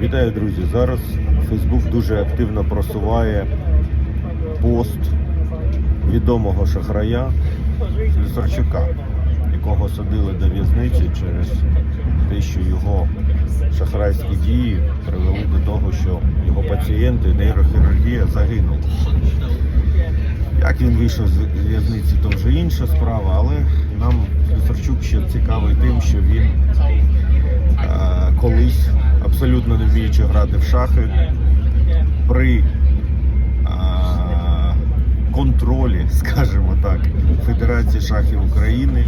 Вітаю, друзі! Зараз Фейсбук дуже активно просуває пост відомого шахрая Лісарчука, якого садили до в'язниці через те, що його шахрайські дії привели до того, що його пацієнти, нейрохірургія загинули. Як він вийшов з в'язниці, то вже інша справа, але нам Лісарчук ще цікавий тим, що він е, колись, абсолютно не вміючи грати в шахи, при е, контролі, скажімо так, Федерації шахів України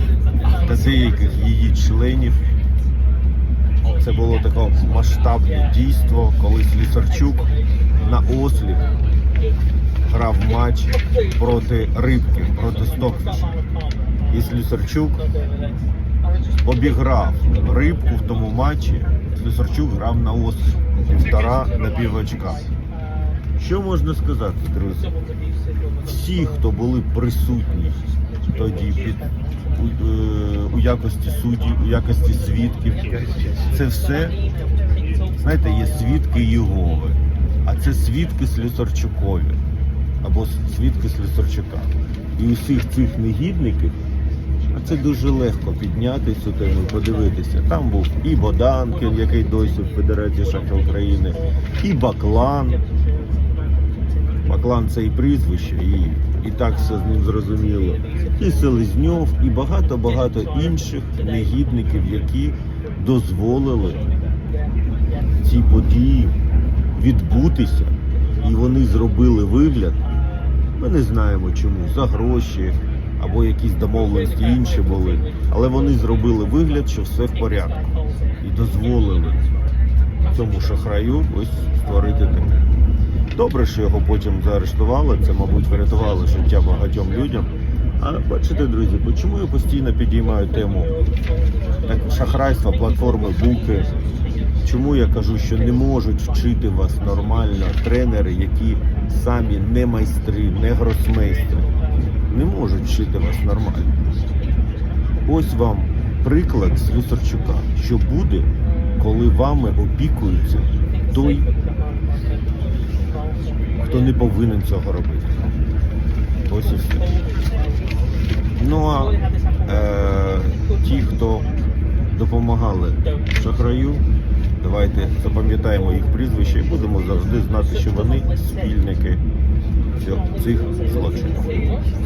та деяких її членів. Це було таке масштабне дійство, коли Слісарчук на осліп грав матч проти рибки, проти Стокфіша. І Слюсарчук обіграв рибку в тому матчі. Слюсарчук грав на осліп. Півтора на пів очка. Що можна сказати, друзі? Всі, хто були присутні тоді під у, е, у якості суддів, у якості свідків, це все, знаєте, є свідки Єгови, а це свідки Слюсарчукові або свідки Слюсарчука. І усіх цих негідників, а це дуже легко підняти цю тему, подивитися. Там був і Боданкін, який досі в Федерації шахів України, і Баклан. Баклан це і прізвище, і, і так все з ним зрозуміло. І Селезньов, і багато-багато інших негідників, які дозволили цій події відбутися. І вони зробили вигляд. Ми не знаємо чому, за гроші або якісь домовленості інші були. Але вони зробили вигляд, що все в порядку. І дозволили цьому шахраю ось створити таке. Добре, що його потім заарештували, це, мабуть, врятувало життя багатьом людям. А бачите, друзі, чому я постійно підіймаю тему так, шахрайства, платформи, буки? Чому я кажу, що не можуть вчити вас нормально тренери, які самі не майстри, не гросмейстри, не можуть вчити вас нормально. Ось вам приклад Слюсарчука, що буде, коли вами опікується той, хто не повинен цього робити. Ось і все. Ну а е, ті, хто допомагали шахраю, давайте запам'ятаємо їх прізвища і будемо завжди знати, що вони спільники цих злочинів.